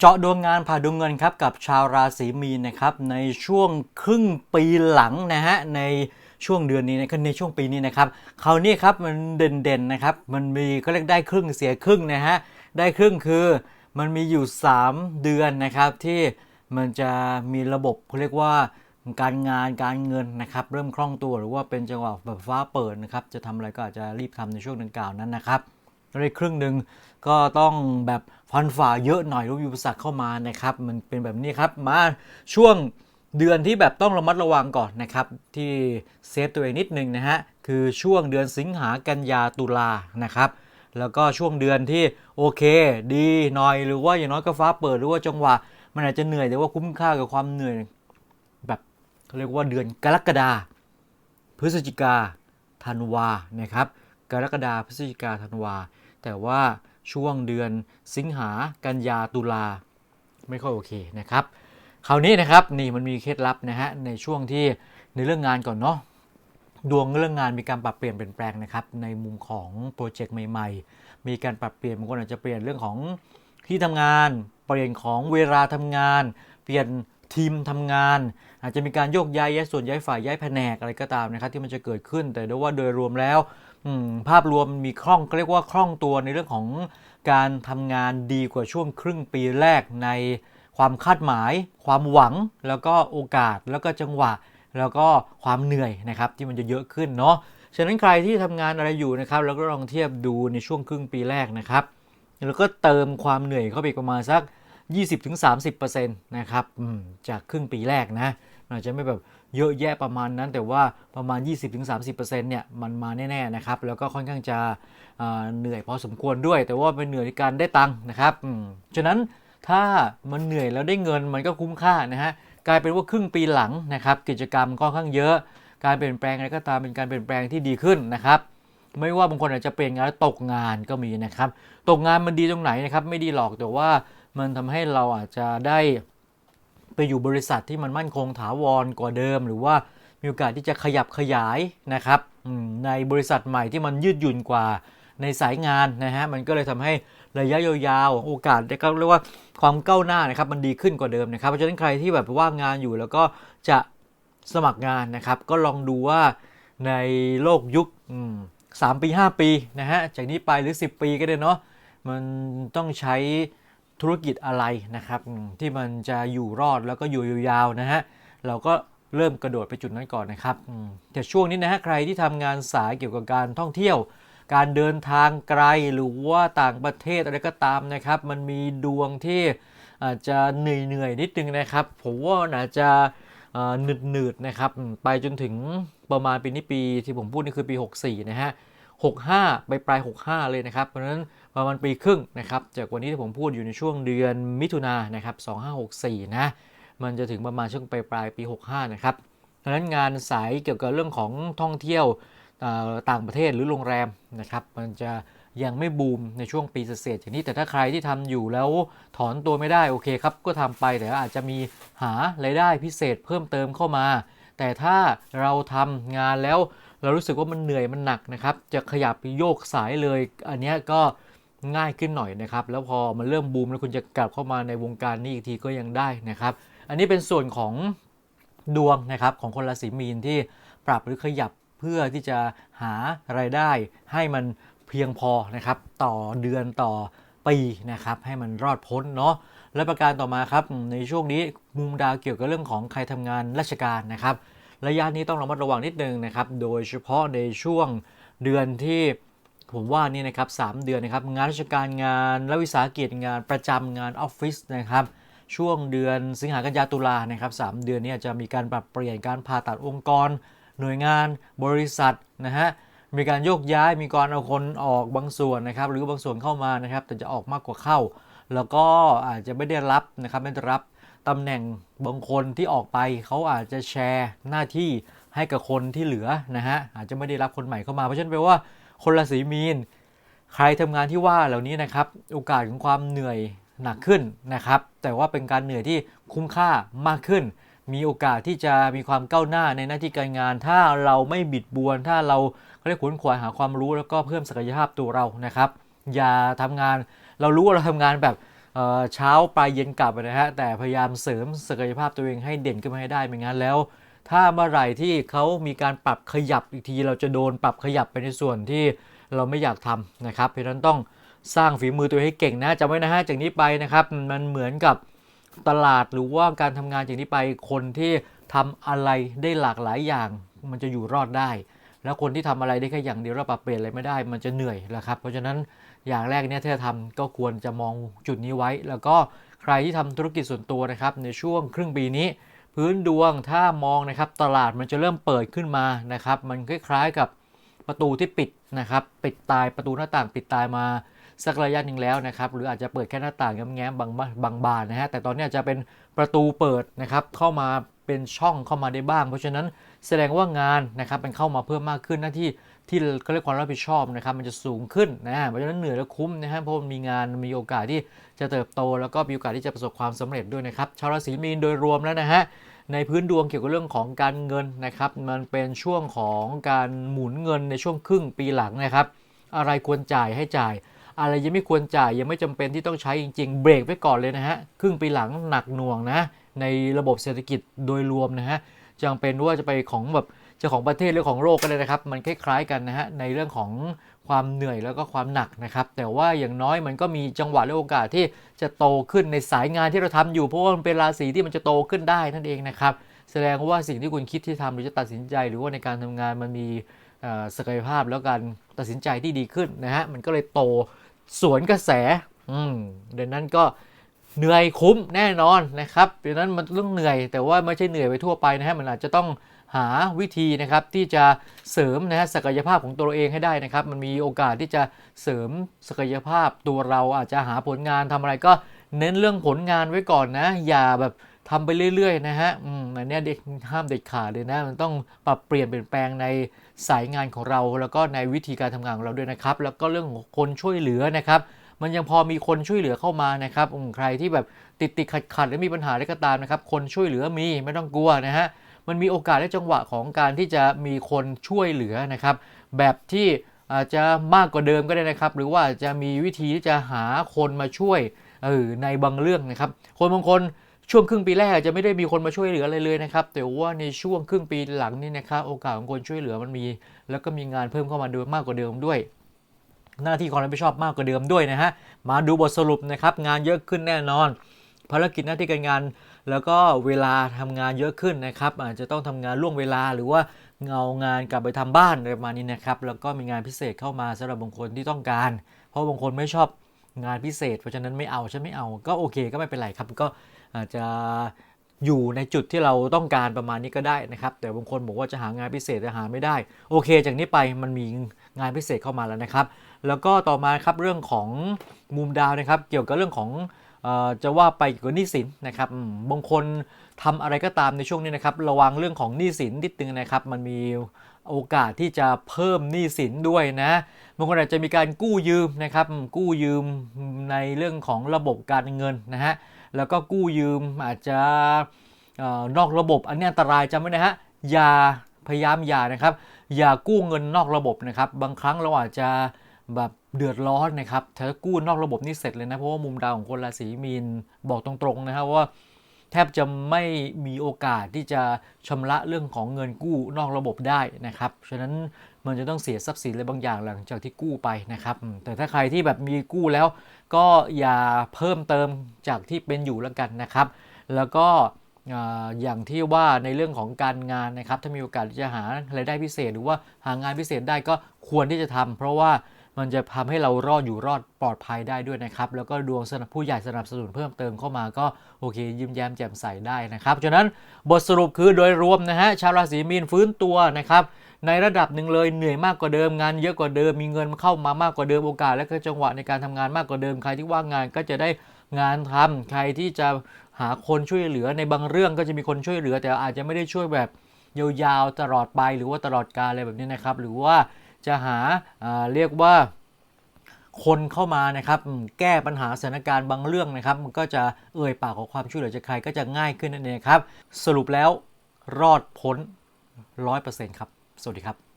เจาะดวงงานผ่าดวงเงินครับกับชาวราศีมีนนะครับในช่วงครึ่งปีหลังนะฮะในช่วงเดือนนี้นะในช่วงปีนี้นะครับคราวนี้ครับมันเด่นๆนะครับมันมีก็เรียกได้ครึ่งเสียครึ่งนะฮะได้ครึ่งคือมันมีอยู่ 3 เดือนนะครับที่มันจะมีระบบเขาเรียกว่าการงานการเงินนะครับเริ่มคล่องตัวหรือว่าเป็นจังหวะแบบฟ้าเปิดนะครับจะทำอะไรก็อาจจะรีบทำในช่วงดังกล่าวนั้นนะครับ ได้ครึ่งหนึ่งก็ต้องแบบฟันฝ่าเยอะหน่อยรู้มีอุปสรรคเข้ามานะครับ มันเป็นแบบนี้ครับ มาช่วงเดือนที่แบบต้องระมัดระวังก่อนนะครับ ที่เซฟตัวเองนิดนึงนะฮะ คือช่วงเดือนสิงหากันยาตุลานะครับ แล้วก็ช่วงเดือนที่โอเค ดีหน่อยหรือว่าอย่างน้อยก็ฟ้าเปิดหรือว่าจังหวะ มันอาจจะเหนื่อยแต่ว่าคุ้มค่ากับความเหนื่อย แบบเขาเรียกว่าเดือนกรกฎาพฤศจิกาธันวานะครับ กรกฎาพฤศจิกาธันวา แต่ว่าช่วงเดือนสิงหากันยาตุลาไม่ค่อยโอเคนะครับคราวนี้นะครับนี่มันมีเคล็ดลับนะฮะในช่วงที่ในเรื่องงานก่อนเนาะดวงเรื่องงานมีการปรับเปลี่ยนเปลี่ยนแปลงนะครับในมุมของโปรเจกต์ใหม่ๆ มีการปรับเปลี่ยนบางคนอาจจะเปลี่ยนเรื่องของที่ทำงาน เปลี่ยนของเวลาทำงาน เปลี่ยนทีมทำงาน อาจจะมีการโยกย้ายย้ายส่วนย้ายฝ่ายย้ายแผนกอะไรก็ตามนะครับที่มันจะเกิดขึ้น แต่ด้วยว่าโดยรวมแล้ว ภาพรวมมีคล่องเรียกว่าคล่องตัวในเรื่องของการทำงานดีกว่าช่วงครึ่งปีแรกในความคาดหมาย ความหวังแล้วก็โอกาสแล้วก็จังหวะ แล้วก็ความเหนื่อยนะครับที่มันจะเยอะขึ้นเนาะฉะนั้นใครที่ทำงานอะไรอยู่นะครับแล้วก็ลองเทียบดูในช่วงครึ่งปีแรกนะครับแล้วก็เติมความเหนื่อยเข้าไปประมาณสัก 20-30%นะครับจากครึ่งปีแรกนะอาจจะไม่แบบ เยอะแยะประมาณนั้น แต่ว่าประมาณ 20-30%เนี่ยมันมาแน่ๆนะครับแล้วก็ค่อนข้างจะเหนื่อยพอสมควรด้วย แต่ว่าเป็นเหนื่อยในการได้ตังค์นะครับฉะนั้นถ้ามันเหนื่อยแล้วได้เงินมันก็คุ้มค่านะฮะกลายเป็นว่าครึ่งปีหลังนะครับกิจกรรมก็ค่อนข้างเยอะ การเปลี่ยนแปลงอะไรก็ตามเป็นการเปลี่ยนแปลงที่ดีขึ้นนะครับไม่ว่าบางคนอาจจะเปลี่ยนงานแล้วตกงานก็มีนะครับ ตกงานมันดีตรงไหนนะครับ ไม่ดีหรอกแต่ว่ามันทำให้เราอาจจะได้ ไปอยู่บริษัทที่มันมั่นคงถาวรกว่าเดิม หรือว่ามีโอกาสที่จะขยับขยายนะครับในบริษัทใหม่ที่มันยืดหยุ่นกว่าในสายงานนะฮะมันก็เลยทำให้ระยะยาวๆโอกาสได้ก็เรียกว่าความก้าวหน้านะครับมันดีขึ้นกว่าเดิมนะครับเพราะฉะนั้นใครที่แบบว่างงานอยู่แล้วก็จะสมัครงานนะครับก็ลองดูว่าในโลกยุคสามปี 5 ปีนะฮะจากนี้ไปหรือ 10 ปีก็ได้เนาะมันต้องใช้ ธุรกิจอะไรนะครับที่มันจะอยู่รอดแล้วก็อยู่ยาวๆนะฮะเราก็เริ่มกระโดดไปจุดนั้นก่อนนะครับแต่ช่วงนี้นะฮะใครที่ทำงานสายเกี่ยวกับการท่องเที่ยว การเดินทางไกลหรือว่าต่างประเทศอะไรก็ตามนะครับ มันมีดวงที่อาจจะเหนื่อยๆนิดนึงนะครับ ผมว่านอาจจะหนืดหนืดๆนะครับไปจนถึงประมาณปีนี้ปีที่ผมพูดนี่คือปี 64 นะฮะ 65 ไปปลาย 65 เลยนะครับ เพราะฉะนั้นประมาณปีครึ่งนะครับ จากวันนี้ที่ผมพูดอยู่ในช่วงเดือนมิถุนายนนะครับ 2564 นะ มันจะถึงประมาณช่วงปลายปลายปี 65 นะครับดังนั้นงานสายเกี่ยวกับเรื่องของท่องเที่ยวต่างประเทศหรือโรงแรมนะครับ มันจะยังไม่บูมในช่วงปีเศษอย่างนี้แต่ถ้าใครที่ทำอยู่แล้วถอนตัวไม่ได้โอเคครับ ก็ทำไปแต่อาจจะมีหารายได้พิเศษเพิ่มเติมเข้ามา แต่ถ้าเราทำงานแล้ว เรารู้สึกว่ามันเหนื่อยมันหนักนะครับ จะขยับไปโยกสายเลย อันนี้ก็ง่ายขึ้นหน่อยนะครับ แล้วพอมันเริ่มบูมแล้วคุณจะกลับเข้ามาในวงการนี้อีกทีก็ยังได้นะครับ อันนี้เป็นส่วนของดวงนะครับของคนราศีมีนที่ปรับหรือขยับเพื่อที่จะหารายได้ให้มันเพียงพอนะครับ ต่อเดือนต่อปีนะครับ ให้มันรอดพ้นเนาะและประการต่อมาครับในช่วงนี้มุมดาวเกี่ยวกับเรื่องของใครทำงานราชการนะครับ ระยะนี้ต้องระมัดระวังนิดนึงนะครับ โดยเฉพาะในช่วงเดือนที่ผมว่านี่นะครับสามเดือนนะครับ งานราชการงานและวิสาหกิจงานประจำงานออฟฟิศนะครับ ช่วงเดือนสิงหากันยาตุลานะครับสามเดือนนี้จะมีการปรับเปลี่ยนการผ่าตัดองค์กร หน่วยงานบริษัทนะฮะมีการโยกย้ายมีการเอาคนออกบางส่วนนะครับ หรือบางส่วนเข้ามานะครับ แต่จะออกมากกว่าเข้า แล้วก็อาจจะไม่ได้รับนะครับไม่ได้รับ ตำแหน่งบางคนที่ออกไปเขาอาจจะแชร์หน้าที่ให้กับคนที่เหลือนะฮะอาจจะไม่ได้รับคนใหม่เข้ามา เพราะฉะนั้นแปลว่าคนราศีมีน ใครทำงานที่ว่าเหล่านี้นะครับโอกาสของความเหนื่อยหนักขึ้นนะครับ แต่ว่าเป็นการเหนื่อยที่คุ้มค่ามากขึ้น มีโอกาสที่จะมีความก้าวหน้าในหน้าที่การงาน ถ้าเราไม่บิดบวน ถ้าเราเขาเรียกขวนขวายหาความรู้แล้วก็เพิ่มศักยภาพตัวเรานะครับ อย่าทำงานเรารู้ว่าเราทำงานแบบ เช้าปลายเย็นกลับนะฮะแต่พยายามเสริมศักยภาพตัวเองให้เด่นขึ้นมาให้ได้ไม่งั้นแล้ว ถ้าเมื่อไหร่ที่เขามีการปรับขยับอีกที เราจะโดนปรับขยับไปในส่วนที่เราไม่อยากทำนะครับเพราะนั้นต้องสร้างฝีมือตัวเองให้เก่งนะจำไว้นะฮะจากนี้ไปนะครับมันเหมือนกับตลาดหรือว่าการทำงานจากนี้ไปคนที่ทำอะไรได้หลากหลายอย่าง มันจะอยู่รอดได้ แล้วคนที่ทำอะไรได้แค่อย่างเดียวแล้วปรับเปลี่ยนอะไรไม่ได้ มันจะเหนื่อยแหละครับ เพราะฉะนั้น อย่างแรกเนี่ยถ้าจะทำก็ควรจะมองจุดนี้ไว้ แล้วก็ใครที่ทำธุรกิจส่วนตัวนะครับในช่วงครึ่งปีนี้ พื้นดวงถ้ามองนะครับตลาดมันจะเริ่มเปิดขึ้นมานะครับมันคล้ายๆกับประตูที่ปิดนะครับปิดตายประตูหน้าต่างปิดตายมาสักระยะหนึ่งแล้วนะครับหรืออาจจะเปิดแค่หน้าต่างแง้มๆบางบางบานนะฮะแต่ตอนนี้จะเป็นประตูเปิดนะครับเข้ามาเป็นช่องเข้ามาได้บ้าง เพราะฉะนั้น แสดงว่างานนะครับมันเข้ามาเพิ่มมากขึ้นหน้าที่ที่เขาเรียกความรับผิดชอบนะครับมันจะสูงขึ้นนะเพราะฉะนั้นเหนื่อยแล้วคุ้มนะฮะเพราะมันมีงานมีโอกาสที่จะเติบโต แล้วก็มีโอกาสที่จะประสบความสำเร็จด้วยนะครับชาวราศีมีนโดยรวมแล้วนะฮะในพื้นดวงเกี่ยวกับเรื่องของการเงินนะครับมันเป็นช่วงของการหมุนเงินในช่วงครึ่งปีหลังนะครับ อะไรควรจ่ายให้จ่าย อะไรยังไม่ควรจ่ายยังไม่จำเป็นที่ต้องใช้จริงๆเบรกไว้ก่อนเลยนะฮะครึ่งปีหลังหนักหน่วงนะในระบบเศรษฐกิจโดยรวมนะฮะ จำเป็นว่าจะไปของแบบจ้าของประเทศหรือของโลกก็เลยนะครับ มันคล้ายๆกันนะฮะในเรื่องของความเหนื่อยแล้วก็ความหนักนะครับ แต่ว่าอย่างน้อยมันก็มีจังหวะและโอกาสที่จะโตขึ้นในสายงานที่เราทำอยู่เพราะว่ามันเป็นราศีที่มันจะโตขึ้นได้นั่นเองนะครับ แสดงว่าสิ่งที่คุณคิดที่ทำหรือจะตัดสินใจ หรือว่าในการทำงานมันมีศักยภาพแล้วการตัดสินใจที่ดีขึ้นนะฮะมันก็เลยโตสวนกระแสอืมดังนั้นก็ เหนื่อยคุ้มแน่นอนนะครับดังนั้นมันต้องเหนื่อยแต่ว่าไม่ใช่เหนื่อยไปทั่วไปนะฮะมันอาจจะต้องหาวิธีนะครับที่จะเสริมนะฮะศักยภาพของตัวเองให้ได้นะครับ มันมีโอกาสที่จะเสริมศักยภาพตัวเราอาจจะหาผลงานทำอะไรก็เน้นเรื่องผลงานไว้ก่อนนะ อย่าแบบทำไปเรื่อย ๆ นะฮะอืมอันนี้เด็กห้ามเด็ดขาดเลยนะ มันต้องปรับเปลี่ยนเปลี่ยนแปลงในสายงานของเรา แล้วก็ในวิธีการทำงานของเราด้วยนะครับ แล้วก็เรื่องของคนช่วยเหลือนะครับ มันยังพอมีคนช่วยเหลือเข้ามานะครับใครที่แบบติดติดขัดขัดหรือมีปัญหาอะไรก็ตามนะครับ คนช่วยเหลือมีไม่ต้องกลัวนะฮะมันมีโอกาสและจังหวะของการที่จะมีคนช่วยเหลือนะครับ แบบที่อาจจะมากกว่าเดิมก็ได้นะครับ หรือว่าจะมีวิธีที่จะหาคนมาช่วยเออในบางเรื่องนะครับ คนบางคนช่วงครึ่งปีแรกอาจจะไม่ได้มีคนมาช่วยเหลืออะไรเลยนะครับ แต่ว่าในช่วงครึ่งปีหลังนี่นะครับโอกาสของคนช่วยเหลือมันมี แล้วก็มีงานเพิ่มเข้ามาด้วยมากกว่าเดิมด้วย หน้าที่ความรับผิดชอบมากกว่าเดิมด้วยนะฮะ มาดูบทสรุปนะครับ งานเยอะขึ้นแน่นอน ภารกิจหน้าที่การงาน แล้วก็เวลาทำงานเยอะขึ้นนะครับ อาจจะต้องทำงานล่วงเวลาหรือว่าเงางานกลับไปทำบ้านอะไรประมาณนี้นะครับ แล้วก็มีงานพิเศษเข้ามาสำหรับบางคนที่ต้องการ เพราะบางคนไม่ชอบงานพิเศษ เพราะฉะนั้นไม่เอาฉันไม่เอา ก็โอเคก็ไม่เป็นไรครับ ก็อาจจะ อยู่ในจุดที่เราต้องการประมาณนี้ก็ได้นะครับ แต่บางคนบอกว่าจะหางานพิเศษแต่หาไม่ได้ โอเค จากนี้ไปมันมีงานพิเศษเข้ามาแล้วนะครับ แล้วก็ต่อมาครับเรื่องของมุมดาวนะครับ เกี่ยวกับเรื่องของออจะว่าไปเกี่ยวกับหนี้สินนะครับบางคนทำอะไรก็ตามในช่วงนี้นะครับ ระวังเรื่องของหนี้สินนิดนึงนะครับ มันมีโอกาสที่จะเพิ่มหนี้สินด้วยนะบางคนอาจจะมีการกู้ยืมนะครับ กู้ยืมในเรื่องของระบบการเงินนะฮะ แล้วก็กู้ยืมอาจจะออนอกระบบอันนี้อันตรายจำไว้นะฮะอย่าพยายามอย่านะครับ อย่ากู้เงินนอกระบบนะครับ บางครั้งเราอาจจะแบบเดือดร้อนนะครับถ้ากู้นอกระบบนี่เสร็จเลยนะเพราะว่ามุมดาวของคนราศีมีนบอกตรงๆนะครับว่าแทบจะไม่มีโอกาสที่จะชำระเรื่องของเงินกู้นอกระบบได้นะครับ ฉะนั้น มันจะต้องเสียทรัพย์สินอะไรบางอย่างหลังจากที่กู้ไปนะครับ แต่ถ้าใครที่แบบมีกู้แล้ว ก็อย่าเพิ่มเติมจากที่เป็นอยู่แล้วกันนะครับ แล้วก็อย่างที่ว่าในเรื่องของการงานนะครับ ถ้ามีโอกาสจะหารายได้พิเศษ หรือว่าหางานพิเศษได้ก็ควรที่จะทำเพราะว่า มันจะทำให้เรารอดอยู่รอดปลอดภัยได้ด้วยนะครับ แล้วก็ดวงสนับผู้ใหญ่สนับสนุนเพิ่มเติมเข้ามาก็โอเค ยิ้มแย้มแจ่มใสได้นะครับฉะนั้นบทสรุปคือโดยรวมนะฮะชาวราศีมีนฟื้นตัวนะครับในระดับหนึ่งเลยเหนื่อยมากกว่าเดิมงานเยอะกว่าเดิมมีเงินเข้ามามากกว่าเดิมโอกาส และก็จังหวะในการทำงานมากกว่าเดิมใครที่ว่างงานก็จะได้งานทำใครที่จะหาคนช่วยเหลือในบางเรื่องก็จะมีคนช่วยเหลือ แต่อาจจะไม่ได้ช่วยแบบยาวๆตลอดไปหรือว่าตลอดกาลอะไรแบบนี้นะครับ หรือว่า จะหาอ่าเรียกว่าคนเข้ามานะครับแก้ปัญหาสถานการณ์บางเรื่องนะครับ มันก็จะเอ่ยปากขอความช่วยเหลือจากใครก็จะง่ายขึ้นนั่นเองครับ สรุปแล้วรอดพ้น 100%ครับ สวัสดีครับ